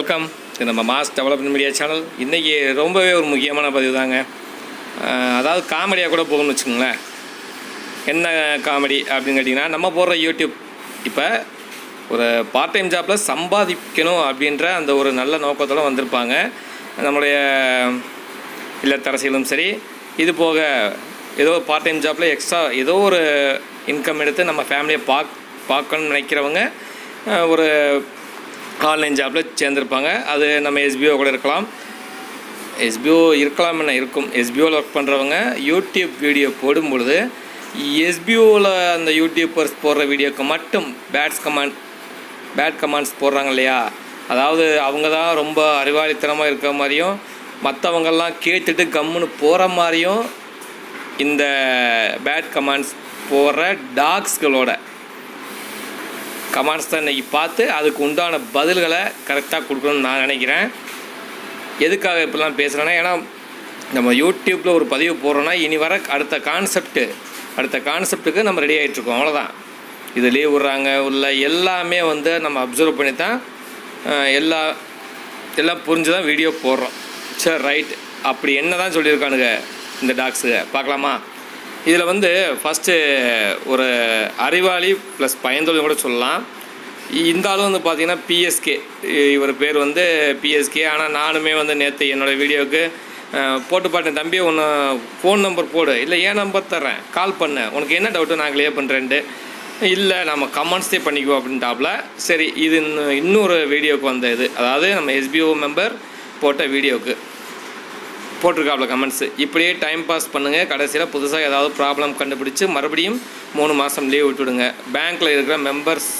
Welcome இது நம்ம mass development media channel இன்றைக்கி ரொம்பவே ஒரு முக்கியமான பதிவு தாங்க. அதாவது காமெடியாக கூட போகணும்னு வச்சுக்கோங்களேன். என்ன காமெடி அப்படின்னு கேட்டிங்கன்னா நம்ம போடுற யூடியூப் இப்போ ஒரு பார்ட் டைம் ஜாப்பில் சம்பாதிக்கணும் அப்படின்ற அந்த ஒரு நல்ல நோக்கத்தோடு வந்திருப்பாங்க. நம்முடைய இல்லத்தரசிகளும் சரி இது போக ஏதோ பார்ட் டைம் ஜாப்பில் எக்ஸ்ட்ரா ஏதோ ஒரு இன்கம் எடுத்து நம்ம ஃபேமிலியை பாக் பார்க்கணும்னு நினைக்கிறவங்க ஒரு ஆன்லைன் ஜாப்பில் சேர்ந்துருப்பாங்க. அது நம்ம எஸ்பிஓ கூட இருக்கலாம். எஸ்பிஓ இருக்கலாம் என்ன இருக்கும். எஸ்பிஓவில் ஒர்க் பண்ணுறவங்க யூடியூப் வீடியோ போடும் பொழுது எஸ்பிஓவில் அந்த யூடியூபர்ஸ் போடுற வீடியோக்கு மட்டும் பேட்ஸ் கமாண்ட் பேட் கமாண்ட்ஸ் போடுறாங்க இல்லையா? அதாவது அவங்க தான் ரொம்ப அறிவாளித்தனமாக இருக்கிற மாதிரியும் மற்றவங்கெல்லாம் கேட்டுட்டு கம்முன்னு போகிற மாதிரியும் இந்த பேட் கமாண்ட்ஸ் போடுற டாக்ஸ்களோட கமாண்ட்ஸ் தான் இன்றைக்கி பார்த்து அதுக்கு உண்டான பதில்களை கரெக்டாக கொடுக்கணும்னு நான் நினைக்கிறேன். எதுக்காக இப்படிலாம் பேசுகிறேன்னா ஏன்னா நம்ம யூடியூப்பில் ஒரு பதிவு போடுறோன்னா இனி வர அடுத்த கான்செப்ட்டு அடுத்த கான்செப்ட்டுக்கு நம்ம ரெடி ஆகிட்ருக்கோம் அவ்வளோதான் இது லீவ் விட்றாங்க உள்ள எல்லாமே வந்து நம்ம அப்சர்வ் பண்ணி தான் எல்லா எல்லாம் புரிஞ்சு தான் வீடியோ போடுறோம். சரி ரைட் அப்படி என்ன தான் சொல்லியிருக்கானுங்க இந்த டாக்ஸுங்க பார்க்கலாமா? இதில் வந்து ஃபஸ்ட்டு ஒரு அறிவாளி ப்ளஸ் பயந்தொழில் கூட சொல்லலாம். இந்த ஆளும் வந்து பார்த்திங்கன்னா பிஎஸ்கே இவர் பேர் வந்து பிஎஸ்கே ஆனால் நானுமே வந்து நேற்று என்னோடய வீடியோவுக்கு போட்டு பாட்டேன் தம்பி ஒன்று ஃபோன் நம்பர் போடு. இல்லை ஏன் நம்பர் தர்றேன். கால் பண்ணு. உனக்கு என்ன டவுட்டு நான் கிளியர் பண்ணுறேன்ட்டு இல்லை நம்ம கமெண்ட்ஸே பண்ணிக்குவோம் அப்படின்ட்டாப்புல சரி இது இன்னும் இன்னொரு வீடியோவுக்கு வந்த இது. அதாவது நம்ம எஸ்பிஓ மெம்பர் போட்ட வீடியோவுக்கு போட்டிருக்காப்புல கமெண்ட்ஸு இப்படியே டைம் பாஸ் பண்ணுங்கள் கடைசியில் புதுசாக ஏதாவது ப்ராப்ளம் கண்டுபிடிச்சு மறுபடியும் மூணு மாதம் லீவ் விட்டுவிடுங்க பேங்க்கில் இருக்கிற மெம்பர்ஸ்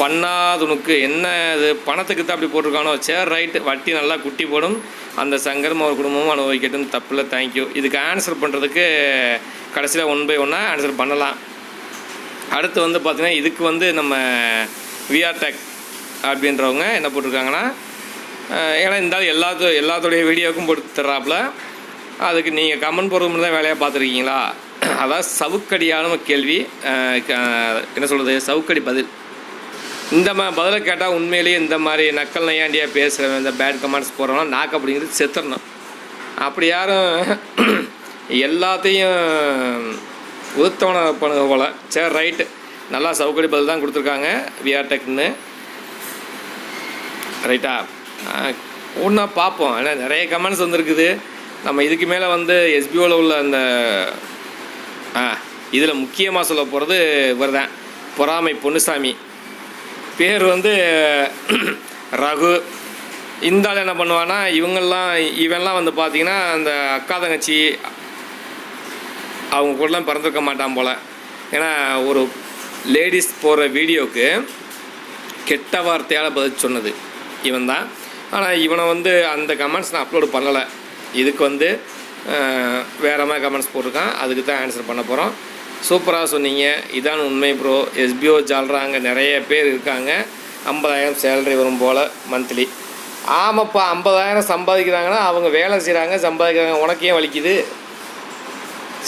பண்ணாதுனுக்கு என்ன இது? பணத்துக்கு தான் அப்படி போட்டிருக்கானோ? சரி ரைட்டு வட்டி நல்லா குட்டி போடும். அந்த சங்கரம் ஒரு குடும்பமும் அனுபவிக்கட்டும். தப்பில் தேங்க்யூ இதுக்கு ஆன்சர் பண்ணுறதுக்கு கடைசியில் ஒன் பை ஒன்னாக ஆன்சர் பண்ணலாம். அடுத்து வந்து பார்த்திங்கன்னா இதுக்கு வந்து நம்ம விஆர் டெக் அப்படின்றவங்க என்ன போட்டிருக்காங்கன்னா ஏன்னா இருந்தாலும் எல்லாத்து எல்லாத்துடைய வீடியோவுக்கும் போட்டு தர்றாப்புல. அதுக்கு நீங்கள் கமெண்ட் போடுறது மட்டும் தான் வேலையாக பார்த்துருக்கீங்களா? அதான் சவுக்கடியான கேள்வி. க- என்ன சொல்கிறது சவுக்கடி பதில். இந்த மா பதிலை கேட்டால் உண்மையிலேயே இந்த மாதிரி நக்கல் நையாண்டியாக பேசுகிறவன் இந்த பேட் கமெண்ட்ஸ் போடுறவனா நாக்கு அப்படிங்கிறது செத்துடணும் அப்படி யாரும் எல்லாத்தையும் உதுத்தவனை பண்ணுங்க போல். சரி ரைட்டு நல்லா சவுக்கடி பதில் தான் கொடுத்துருக்காங்க. விஆர்டெக்னு ரைட்டா ஒன்றா பார்ப்போம். ஏன்னா நிறைய கமெண்ட்ஸ் வந்திருக்குது. நம்ம இதுக்கு மேலே வந்து எஸ்பிஓவில் உள்ள அந்த ஆ இதில் முக்கியமாக சொல்ல போகிறது இவர் தான் பொறாமை பொன்னுசாமி. பேர் வந்து ரகு. இந்த ஆள் என்ன பண்ணுவான்னா இவங்கெல்லாம் இவன்லாம் வந்து பார்த்திங்கன்னா அந்த அக்கா தங்கச்சி அவங்க கூடலாம் பிறந்திருக்க மாட்டான் போல். ஏன்னா ஒரு லேடிஸ் போகிற வீடியோவுக்கு கெட்ட வார்த்தையால் பதில் சொன்னது. இவன் தான் ஆனால் இவனை வந்து அந்த கமெண்ட்ஸ் நான் அப்லோடு பண்ணலை. இதுக்கு வந்து வேற மாதிரி கமெண்ட்ஸ் போட்டிருக்கான். அதுக்கு தான் ஆன்சர் பண்ண போகிறோம் சூப்பராக சொன்னீங்க. இதான் உண்மை ப்ரோ எஸ்பிஓ ஜால்றாங்க. நிறைய பேர் இருக்காங்க. ஐம்பதாயிரம் சேலரி வரும் போல் மந்த்லி ஆமாப்பா ஐம்பதாயிரம் சம்பாதிக்கிறாங்கன்னா அவங்க வேலை செய்கிறாங்க சம்பாதிக்கிறாங்க. உனக்கு ஏன் வலிக்குது?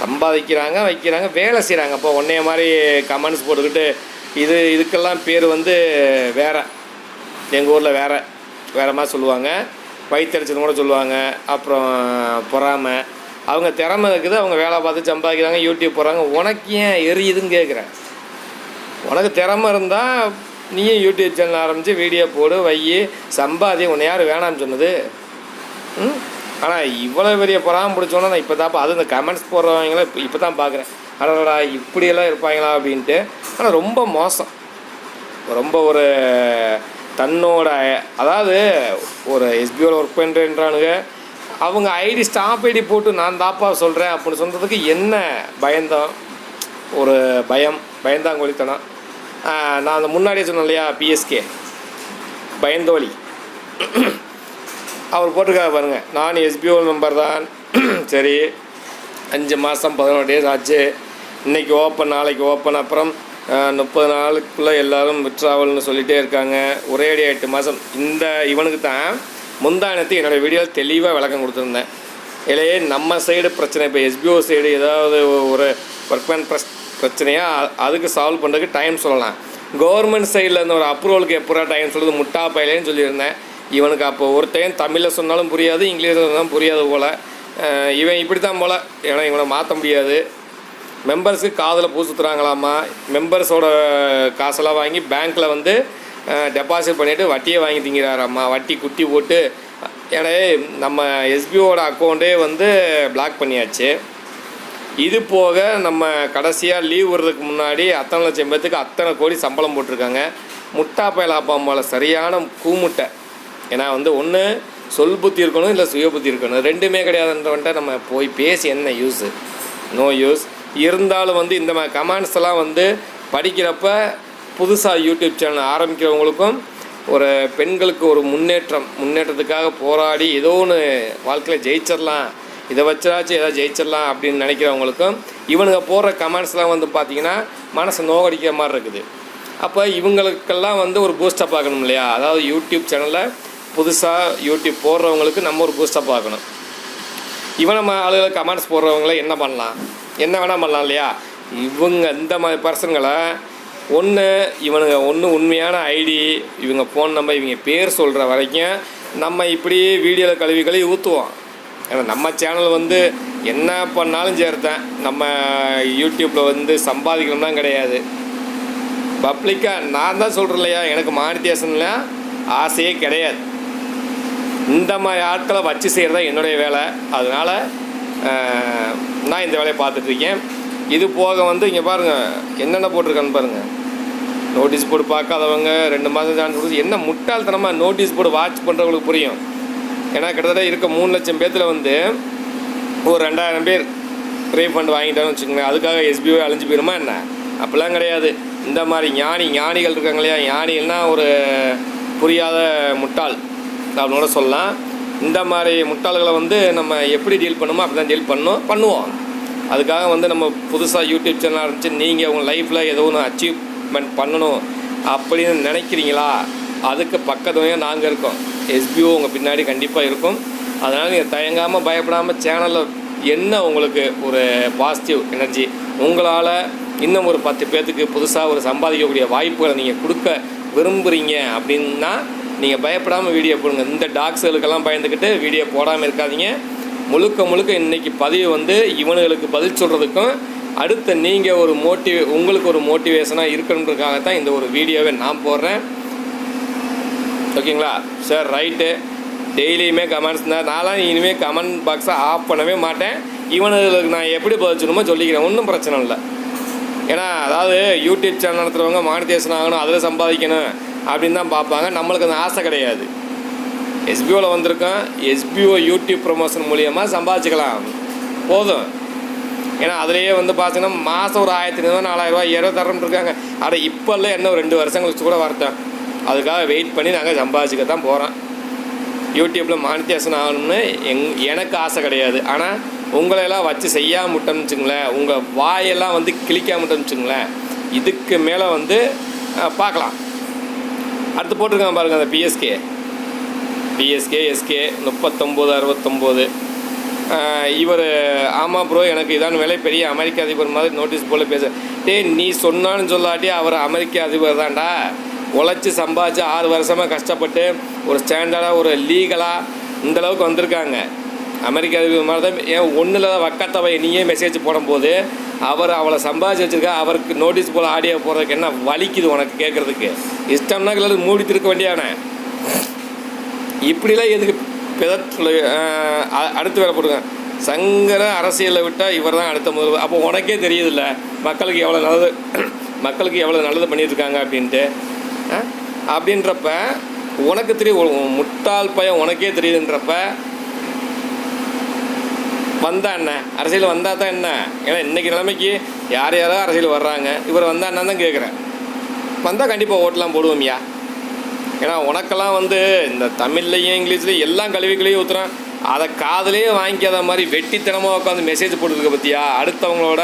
சம்பாதிக்கிறாங்க வைக்கிறாங்க வேலை செய்கிறாங்க அப்போ ஒன்றைய மாதிரி கமெண்ட்ஸ் போட்டுக்கிட்டு இது இதுக்கெல்லாம் பேர் வந்து வேற. எங்கள் ஊரில் வேறு. வேற மாதிரி சொல்லுவாங்க. வயிற்றுச்சல் கூட சொல்லுவாங்க. அப்புறம் பொறாமை. அவங்க திறமை இருக்குது. அவங்க வேலை பார்த்து சம்பாதிக்கிறாங்க. யூடியூப் போகிறாங்க உனக்கு ஏன் எரியுதுன்னு கேட்குறேன் உனக்கு திறமை இருந்தால் நீயும் யூடியூப் சேனல் ஆரம்பித்து வீடியோ போடு வை சம்பாதி. உன்னை யார் வேணாம்னு சொன்னது? ம்? ஆனால் இவ்வளோ பெரிய பொறாமல் பிடிச்சோன்னா நான் இப்போ தான்ப்பா அது இந்த கமெண்ட்ஸ் போடுறவங்கள இப்போ இப்போ தான் பார்க்குறேன் அடடா இப்படியெல்லாம் இருப்பாங்களா அப்படின்ட்டு. ஆனால் ரொம்ப மோசம். ரொம்ப ஒரு தன்னோட அதாவது ஒரு எஸ்பிஓவில் ஒர்க் பண்ணுறேன்றானுங்க அவங்க ஐடி ஸ்டாப் ஐடி போட்டு நான் தாப்பா சொல்கிறேன் அப்படின்னு சொல்கிறதுக்கு என்ன பயந்தம்? ஒரு பயம் பயந்தாங்கொழித்தனம். நான் அந்த முன்னாடியே சொன்னேன் இல்லையா பிஎஸ்கே பயந்தோழி. அவர் போட்டிருக்காரு பாருங்கள் நான் எஸ்பிஓ மெம்பர் தான். சரி அஞ்சு மாதம் பதினோரு டேஸ் ஆச்சு. இன்றைக்கி ஓப்பன் நாளைக்கு ஓப்பன் அப்புறம் முப்பது நாளுக்குள்ளே எல்லாரும் விட்ராவல்னு சொல்லிகிட்டே இருக்காங்க. ஒரே அடி எட்டு மாதம் இந்த இவனுக்கு தான் முந்தானத்து என்னோடய வீடியோவில் தெளிவாக விளக்கம் கொடுத்துருந்தேன். இல்லையே நம்ம சைடு பிரச்சனை இப்போ எஸ்பிஓ சைடு ஏதாவது ஒரு ஒர்க்மேன் ப்ரெஸ் பிரச்சனையாக அதுக்கு சால்வ் பண்ணுறதுக்கு டைம் சொல்லலாம். கவர்மெண்ட் சைடில் இருந்த ஒரு அப்ரூவலுக்கு எப்போ டைம் சொல்லுது முட்டா பையலேன்னு சொல்லியிருந்தேன். இவனுக்கு அப்போ ஒருத்தையும் தமிழில் சொன்னாலும் புரியாது இங்கிலீஷில் சொன்னாலும் புரியாது போல். இவன் இப்படி தான் போல். ஏன்னா இவனை மாற்ற முடியாது. மெம்பர்ஸுக்கு காதில் பூ சுற்றுறாங்களாமா மெம்பர்ஸோட காசெல்லாம் வாங்கி பேங்க்கில் வந்து டெபாசிட் பண்ணிவிட்டு வட்டியை வாங்கி திங்கிறாராம்மா. வட்டி குட்டி போட்டு ஏன்னா நம்ம எஸ்பிஓட அக்கௌண்ட்டே வந்து பிளாக் பண்ணியாச்சு. இது போக நம்ம கடைசியாக லீவ் விடுறதுக்கு முன்னாடி அத்தனை லட்சம் பேர்த்துக்கு அத்தனை கோடி சம்பளம் போட்டிருக்காங்க. முட்டா பயல் அப்பாம்பால சரியான கூமுட்டை. ஏன்னா வந்து ஒன்று சொல் புத்தி இருக்கணும் இல்லை சுய புத்தி இருக்கணும். ரெண்டுமே கிடையாதுன்றவன்ட்ட நம்ம போய் பேசி என்ன யூஸு நோ யூஸ் இருந்தாலும் வந்து இந்த மாதிரி கமெண்ட்ஸ் எல்லாம் வந்து படிக்கிறப்ப புதுசாக யூடியூப் சேனல் ஆரம்பிக்கிறவங்களுக்கும் ஒரு பெண்களுக்கு ஒரு முன்னேற்றம் முன்னேற்றத்துக்காக போராடி ஏதோ ஒன்று வாழ்க்கையில் ஜெயிச்சிடலாம் இதை வச்சாச்சும் ஏதாவது ஜெயிச்சிடலாம் அப்படின்னு நினைக்கிறவங்களுக்கும் இவனுங்க போடுற கமெண்ட்ஸ்லாம் வந்து பார்த்திங்கன்னா மனசு நோகடிக்கிற மாதிரி இருக்குது. அப்போ இவங்களுக்கெல்லாம் வந்து ஒரு பூஸ்டப் ஆகணும் இல்லையா? அதாவது யூடியூப் சேனலில் புதுசாக யூடியூப் போடுறவங்களுக்கு நம்ம ஒரு பூஸ்டப் ஆகணும். இவன் நம்ம ஆளுகளை கமெண்ட்ஸ் போடுறவங்கள என்ன பண்ணலாம்? என்ன வேணால் பண்ணலாம் இல்லையா? இவங்க இந்த மாதிரி பர்சன்களை ஒன்று இவனுங்க ஒன்று உண்மையான ஐடி இவங்க ஃபோன் நம்பர் இவங்க பேர் சொல்கிற வரைக்கும் நம்ம இப்படி வீடியோவில் கழுவி கழுவி ஊற்றுவோம் ஏன்னா நம்ம சேனல் வந்து என்ன பண்ணாலும் சேர்த்தேன் நம்ம யூடியூப்பில் வந்து சம்பாதிக்கணும்லாம் கிடையாது. பப்ளிக்காக நான் தான் சொல்கிறேன் இல்லையா? எனக்கு மானிட்டேஷன்ல ஆசையே கிடையாது. இந்த மாதிரி ஆட்களை வச்சு செய்கிறது தான் என்னுடைய வேலை. அதனால் நான் இந்த வேலையை பார்த்துட்ருக்கேன் இது போக வந்து இங்கே பாருங்கள் என்னென்ன போட்டிருக்கான்னு பாருங்கள் நோட்டீஸ் போர்டு பார்க்காதவங்க ரெண்டு மாதம் சான்ஸ் கொடுத்து என்ன முட்டாள்தனமாக நோட்டீஸ் போர்டு வாட்ச் பண்ணுறவங்களுக்கு புரியும். ஏன்னா கிட்டத்தட்ட இருக்க மூணு லட்சம் பேர்த்தில் வந்து ஒரு ரெண்டாயிரம் பேர் ரீஃபண்ட் வாங்கிட்டான்னு வச்சுக்கோங்களேன். அதுக்காக எஸ்பிஓ அழிஞ்சு போயிருமா என்ன? அப்படிலாம் கிடையாது. இந்த மாதிரி ஞானி ஞானிகள் இருக்காங்க இல்லையா? ஞானிகள்னால் ஒரு புரியாத முட்டாள். அப்படின்னு கூட சொல்லலாம். இந்த மாதிரி முட்டாள்களை வந்து நம்ம எப்படி டீல் பண்ணுமோ அப்படி தான் டீல் பண்ணோம் பண்ணுவோம். அதுக்காக வந்து நம்ம புதுசாக யூடியூப் சேனல் ஆரம்பித்து நீங்கள் உங்கள் லைஃப்பில் ஏதோ ஒன்று அச்சீவ்மெண்ட் பண்ணணும் அப்படின்னு நினைக்கிறீங்களா? அதுக்கு பக்கத்துலையும் நாங்கள் இருக்கோம். எஸ்பிஓ உங்கள் பின்னாடி கண்டிப்பாக இருக்கும். அதனால் நீங்கள் தயங்காமல் பயப்படாமல் சேனலில் என்ன உங்களுக்கு ஒரு பாசிட்டிவ் எனர்ஜி உங்களால் இன்னும் ஒரு பத்து பேர்த்துக்கு புதுசாக ஒரு சம்பாதிக்கக்கூடிய வாய்ப்புகளை நீங்கள் கொடுக்க விரும்புகிறீங்க அப்படின்னா நீங்கள் பயப்படாமல் வீடியோ போடுங்க. இந்த டாக்ஸுகளுக்கெல்லாம் பயந்துக்கிட்டு வீடியோ போடாமல் இருக்காதீங்க. முழுக்க முழுக்க இன்றைக்கி பதிவு வந்து இவனுங்களுக்கு பதில் சொல்கிறதுக்கும் அடுத்த நீங்கள் ஒரு மோட்டிவே உங்களுக்கு ஒரு மோட்டிவேஷனாக இருக்கணுன்றதுக்காக தான் இந்த ஒரு வீடியோவை நான் போடுறேன். ஓகேங்களா சார் ரைட்டு டெய்லியுமே கமெண்ட்ஸ் தான் நான்லாம் இனிமேல் கமெண்ட் பாக்ஸை ஆஃப் பண்ணவே மாட்டேன். இவனுகளுக்கு நான் எப்படி பதிச்சுணுமோ சொல்லிக்கிறேன். ஒன்றும் பிரச்சனை இல்லை. ஏன்னா அதாவது யூடியூப் சேனல் நடத்துகிறவங்க மானிட்டேஷன் ஆகணும் அதில் சம்பாதிக்கணும். அப்படின்னு தான் பார்ப்பாங்க. நம்மளுக்கு அந்த ஆசை கிடையாது. எஸ்பிஓவில் வந்திருக்கோம். எஸ்பிஓ யூடியூப் ப்ரொமோஷன் மூலியமாக சம்பாதிச்சுக்கலாம். போதும். ஏன்னா அதுலேயே வந்து பார்த்தீங்கன்னா மாதம் ஒரு ஆயிரத்தி ஐநூறுவா நாலாயிரரூவா ஐயாயிரம் தரம்னு இருக்காங்க. ஆனால் இப்போல்லாம் என்ன ஒரு ரெண்டு வருஷம் கழிச்சு கூட வரட்டேன் அதுக்காக வெயிட் பண்ணி நாங்கள் சம்பாதிச்சுக்க தான் போகிறோம் யூடியூப்பில் மானிட்டேஷன் ஆகணும்னு எங் எனக்கு ஆசை கிடையாது. ஆனால் உங்களையெல்லாம் வச்சு செய்யாமல் விட்டோம்னு வச்சுங்களேன் உங்கள் வாயெல்லாம் வந்து கிளிக்காம விட்டோம்னு வச்சுங்களேன் இதுக்கு மேலே வந்து பார்க்கலாம். அடுத்து போட்டிருக்காங்க பாருங்கள் அந்த பிஎஸ்கே பிஎஸ்கே எஸ்கே முப்பத்தொம்போது அறுபத்தொம்போது. இவர் ஆமாம் ப்ரோ எனக்கு இதான் வேலை பெரிய அமெரிக்க அதிபர் மாதிரி நோட்டீஸ் போல பேச. டே நீ சொன்னான்னு சொல்லாட்டி அவர் அமெரிக்க அதிபர் தான்டா. உழைச்சி சம்பாதிச்சு ஆறு வருஷமாக கஷ்டப்பட்டு ஒரு ஸ்டாண்டர்டாக ஒரு லீகலாக இந்தளவுக்கு வந்திருக்காங்க. அமெரிக்க அதிபர் மாதிரி தான். ஏன் ஒன்றில் வக்கத்தவை நீயே மெசேஜ் போடும்போது அவர் அவளை சம்பாதிச்சு வச்சிருக்கா அவருக்கு நோட்டீஸ் போல் ஆடியோ போடுறதுக்கு என்ன வலிக்குது உனக்கு கேட்குறதுக்கு இஷ்டம்னா கிளம்பி மூடி திருக்க வேண்டியானே இப்படிலாம் எதுக்கு பிதற்று அடுத்து வேலை போடுங்க. சங்கர அரசியலை விட்டால் இவர் தான் அடுத்த முதல்வர். அப்போ உனக்கே தெரியுதுல்ல மக்களுக்கு எவ்வளோ நல்லது மக்களுக்கு எவ்வளோ நல்லது பண்ணியிருக்காங்க அப்படின்ட்டு. அப்படின்றப்ப உனக்கு தெரியும் முட்டாள் பையன் உனக்கே தெரியுதுன்றப்ப வந்தா என்ன? அரசியல் வந்தால் தான் என்ன? ஏன்னா இன்றைக்கி நிலைமைக்கு யார் யாரோ அரசியல் வர்றாங்க. இவர் வந்தா என்ன தான் கேட்குறேன். வந்தால் கண்டிப்பாக ஓட்டெலாம் போடுவோம்யா ஏன்னா உனக்கெல்லாம் வந்து இந்த தமிழ்லையும் இங்கிலீஷ்லையும் எல்லாம் கழுவி கழுவி ஊற்றுறான் அதை காதுலேயே வாங்கிக்காத மாதிரி வெட்டித்தனமாக உட்காந்து மெசேஜ் போட்டுருக்க பற்றியா அடுத்தவங்களோட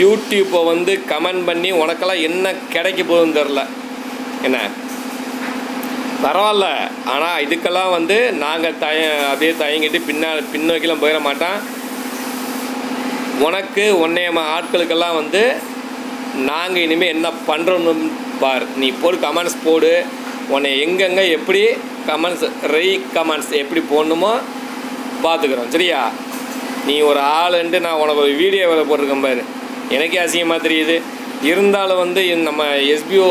யூடியூப்பை வந்து கமெண்ட் பண்ணி உனக்கெல்லாம் என்ன கிடைக்க போகுதுன்னு தெரில என்ன? பரவாயில்ல. ஆனால் இதுக்கெல்லாம் வந்து நாங்கள் தய அப்படியே தயங்கிட்டு பின்னா பின்னோக்கிலாம் போயிட மாட்டோம். உனக்கு உன்னையம ஆட்களுக்கெல்லாம் வந்து நாங்கள் இனிமேல் என்ன பண்ணுறோன்னு பார். நீ போடு கமெண்ட்ஸ் போடு. உன்னை எங்கெங்கே எப்படி கமெண்ட்ஸ் ரை கமெண்ட்ஸ் எப்படி போடணுமோ பார்த்துக்குறோம் சரியா? நீ ஒரு ஆளுன்ட்டு நான் உனக்கு ஒரு வீடியோ வேலை போட்டிருக்கேன் பாரு. எனக்கே அசிங்கமாக தெரியுது. இருந்தாலும் வந்து நம்ம எஸ்பிஓ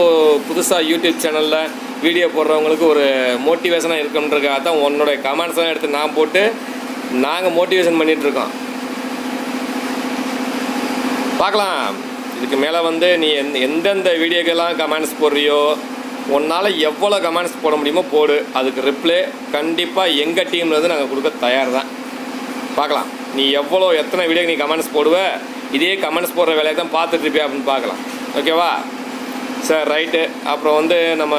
புதுசாக யூடியூப் சேனலில் வீடியோ போடுறவங்களுக்கு ஒரு மோட்டிவேஷனாக இருக்குன்றக்காக தான் உன்னோட கமெண்ட்ஸ்லாம் எடுத்து நான் போட்டு நாங்கள் மோட்டிவேஷன் பண்ணிகிட்ருக்கோம் பார்க்கலாம். இதுக்கு மேலே வந்து நீ எந் எந்தெந்த வீடியோக்கெல்லாம் கமெண்ட்ஸ் போடுறியோ உன்னால் எவ்வளோ கமெண்ட்ஸ் போட முடியுமோ போடு. அதுக்கு ரிப்ளை கண்டிப்பாக எங்கள் டீம்லேருந்து நாங்கள் கொடுக்க தயார் தான் பார்க்கலாம். நீ எவ்வளோ எத்தனை வீடியோக்கு நீ கமெண்ட்ஸ் போடுவ? இதே கமெண்ட்ஸ் போடுற வேலையை தான் பார்த்துட்ருப்பியா அப்படின்னு பார்க்கலாம். ஓகேவா சார் ரைட்டு அப்புறம் வந்து நம்ம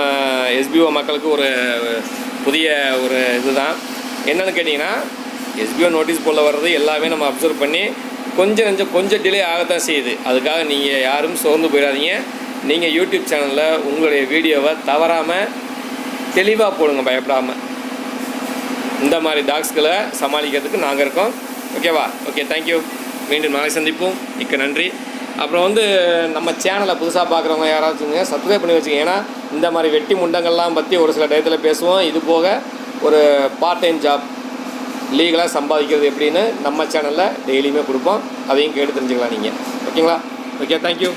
எஸ்பிஓ மக்களுக்கு ஒரு புதிய ஒரு இதுதான். என்னென்னு கேட்டிங்கன்னா எஸ்பிஓ நோட்டீஸ் போல வர்றது எல்லாமே நம்ம அப்சர்வ் பண்ணி கொஞ்சம் கொஞ்சம் கொஞ்சம் டிலே ஆகத்தான் செய்யுது. அதுக்காக நீங்கள் யாரும் சோர்ந்து போயிடாதீங்க. நீங்கள் யூடியூப் சேனலில் உங்களுடைய வீடியோவை தவறாமல் தெளிவாக போடுங்க பயப்படாமல் இந்த மாதிரி டாக்ஸ்களை சமாளிக்கிறதுக்கு நாங்கள் இருக்கோம். ஓகேவா ஓகே தேங்க்யூ மீண்டும் நாளை சந்திப்போம். மிக்க நன்றி. அப்புறம் வந்து நம்ம சேனலை புதுசாக பார்க்குறவங்க யாராச்சுங்க சப்ஸ்கிரைப் பண்ணி வச்சுக்கோங்க ஏன்னா இந்த மாதிரி வெட்டி முண்டங்கள்லாம் பற்றி ஒரு சில டயத்தில் பேசுவோம். இது போக ஒரு பார்ட் டைம் ஜாப் லீகலாக சம்பாதிக்கிறது எப்படின்னு நம்ம சேனலில் டெய்லியுமே கொடுப்போம். அதையும் கேட்டு தெரிஞ்சுக்கலாம் நீங்கள் ஓகேங்களா ஓகே தேங்க்யூ